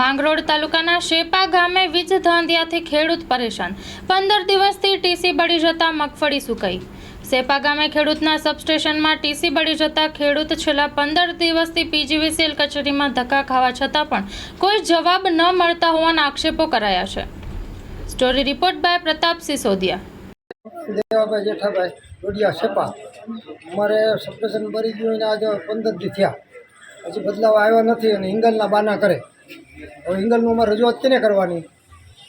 માંગરોળ તાલુકાના શેપા ગામે વીજ ધાંધિયાથી ખેડૂત પરેશાન. પંદર દિવસથી ટીસી બળી જતા મગફળી સુકાઈ. સેપા ગામે ખેડૂતના સબસ્ટેશનમાં ટીસી બળી જતા ખેડૂત છેલ્લા પંદર દિવસથી પીજીવીસીએલ કચેરીમાં ધક્કા ખાવા છતાં પણ કોઈ જવાબ ન મળતા હોવાના આક્ષેપો કરાયા છે. Story report by Pratap Sisodiya. Devabhai Jethabhai, Dodiya સેપા અમારે સબસ્ટેશન ભરી ગયું આજે પંદર દી થયા. હજી બદલાવ આવ્યો નથી અને હિંગલના બાના કરે. હવે હિંગલનું અમારે રજૂઆત કેને કરવાની?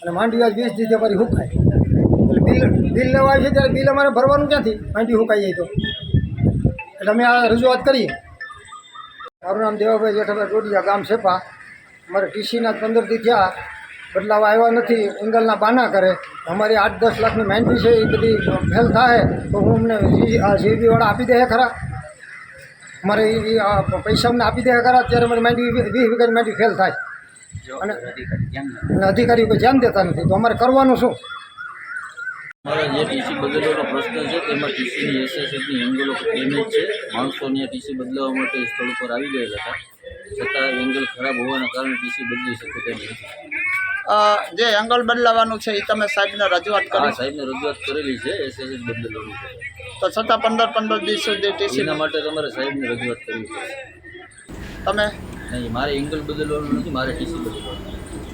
અને માંડવી આજ વીસ દિવસે અમારી હુકાય. એટલે બિલ બિલ લેવા છે ત્યારે બિલ અમારે ભરવાનું ક્યાંથી? માંડવી હુકાઈ જાય તો. એટલે અમે આ રજૂઆત કરીએ. મારું નામ દેવાભાઈ જેઠાભાઈ ડોડિયા ગામ સેપા. અમારે ટીસીના પંદર દી થયા. બદલાવ આવ્યા નથી. ઇંગલના બાના કરે. અમારી આઠ દસ લાખની માંડવી છે, એ બધી ફેલ થાય, તો હું અમને સીબીવાળા આપી દે ખરા? મારે એ પૈસા અમને આપી દે ખરા? ત્યારે મારી મહેનતી વીસ વીઘાની મહેનતી ફેલ થાય. અને અધિકારીઓ કોઈ ધ્યાન દેતા નથી. તો અમારે કરવાનું શું? મારા જે ટીસી બદલવાનો પ્રશ્ન છે તેમાં ટીસીની એસએસએફની એંગલ ઓફ ડેમેજ છે. માણસો ત્યાં ટીસી બદલાવવા માટે સ્થળ પર આવી ગયેલા હતા. છતાં એંગલ ખરાબ હોવાના કારણે ટીસી બદલી શકે તેમ નથી. અ, જે એંગલ બદલાવાનું છે એ તમે સાહેબને રજૂઆત કરી? સાહેબને રજૂઆત કરેલી છે એસએસએસ બદલવાનું છે. તો છતાં પંદર પંદર દિવસ સુધી ટીસી એના માટે તમારે સાહેબને રજૂઆત કરવી પડશે. તમે? નહીં મારે એંગલ બદલવાનું નથી મારે ટીસી બદલવાનું છે.